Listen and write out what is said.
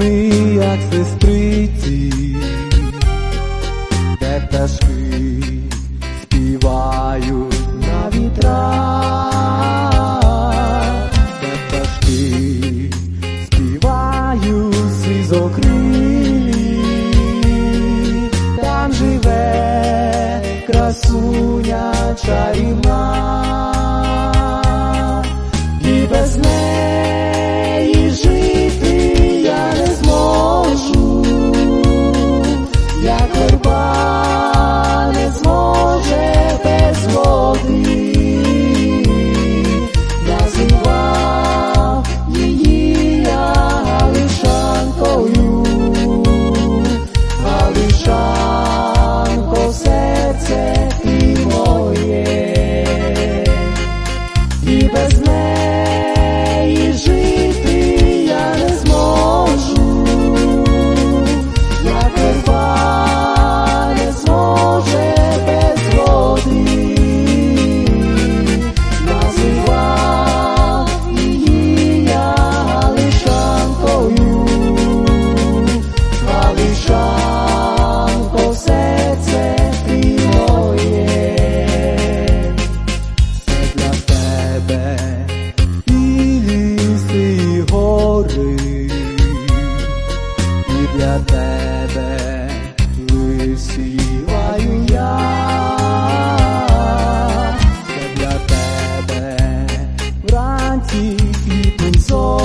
μη άξες τρίτη Δεν τα σπίτια серце ти моє і для тебе висіваю я. Для тебе вранці квітень сон.